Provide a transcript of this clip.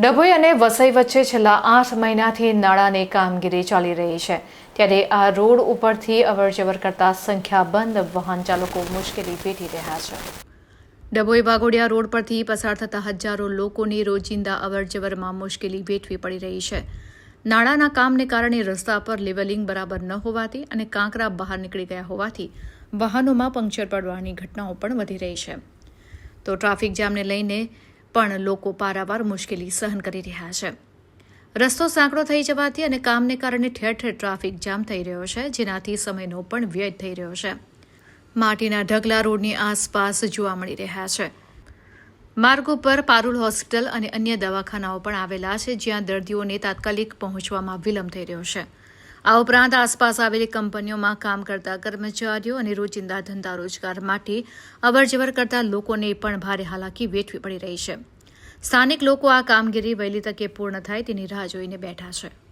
ડભોઈ અને વસઈ વચ્ચે છેલ્લા આઠ મહિનાથી નાળાની કામગીરી ચાલી રહી છે. ત્યારે આ રોડ ઉપરથી અવરજવર કરતા સંખ્યાબંધ વાહન ચાલકો મુશ્કેલી વેઠી રહ્યા છે. ડભોઈ વાઘોડિયા રોડ પરથી પસાર થતા હજારો લોકોની રોજિંદા અવરજવરમાં મુશ્કેલી વેઠવી પડી રહી છે. નાળાના કામને કારણે રસ્તા પર લેવલિંગ બરાબર ન હોવાથી અને કાંકરા બહાર નીકળી ગયા હોવાથી વાહનોમાં પંક્ચર પડવાની ઘટનાઓ પણ વધી રહી છે. તો ટ્રાફિક જામને લઈને પણ લોકો પારાવાર મુશ્કેલી સહન કરી રહ્યા છે. રસ્તો સાંકડો થઈ જવાથી અને કામને કારણે ઠેર ઠેર ટ્રાફિક જામ થઈ રહ્યો છે, જેનાથી સમયનો પણ વ્યય થઈ રહ્યો છે. માટીના ઢગલા રોડની આસપાસ જોવા મળી રહ્યા છે. માર્ગ ઉપર પારુલ હોસ્પિટલ અને અન્ય દવાખાનાઓ પણ આવેલા છે, જ્યાં દર્દીઓને તાત્કાલિક પહોંચવામાં વિલંબ થઈ રહ્યો છે. આ ઉપરાંત આસપાસ આવેલી કંપનીઓમાં કામ કરતા કર્મચારીઓ અને રોજિંદા ધંધા રોજગાર માટે અવરજવર કરતા લોકોને પણ ભારે હાલાકી વેઠવી પડી રહી છે. સ્થાનિક લોકો આ કામગીરી વહેલી તકે પૂર્ણ થાય તેની રાહ જોઈને બેઠા છે.